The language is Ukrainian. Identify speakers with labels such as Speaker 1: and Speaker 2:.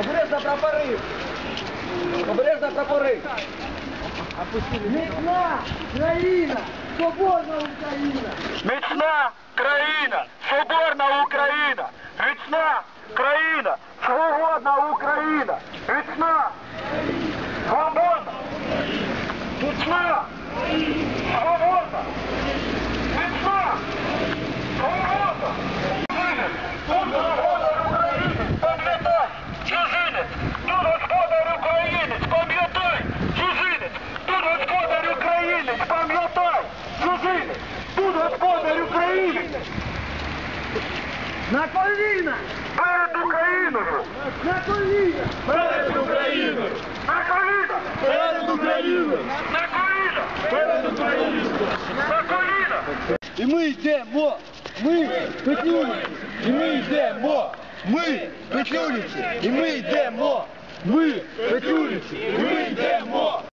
Speaker 1: Обережно прапори. Обережно прапори. Міцна країна, свободна Україна.
Speaker 2: Міцна країна, соборна Україна, міцна країна, свободна Україна, міцна, свободна, міцна, свободна, господар українець,
Speaker 1: На коліна!
Speaker 2: перед Україною,
Speaker 1: На коліна!
Speaker 2: перед Україною, на коліна, перед Україною, на коліна, перед Україною, на коліна.
Speaker 1: І ми йдемо! Ми петлюниці! І ми йдемо! Ми петлюниці! І ми йдемо! Ми петлюниці! І ми йдемо!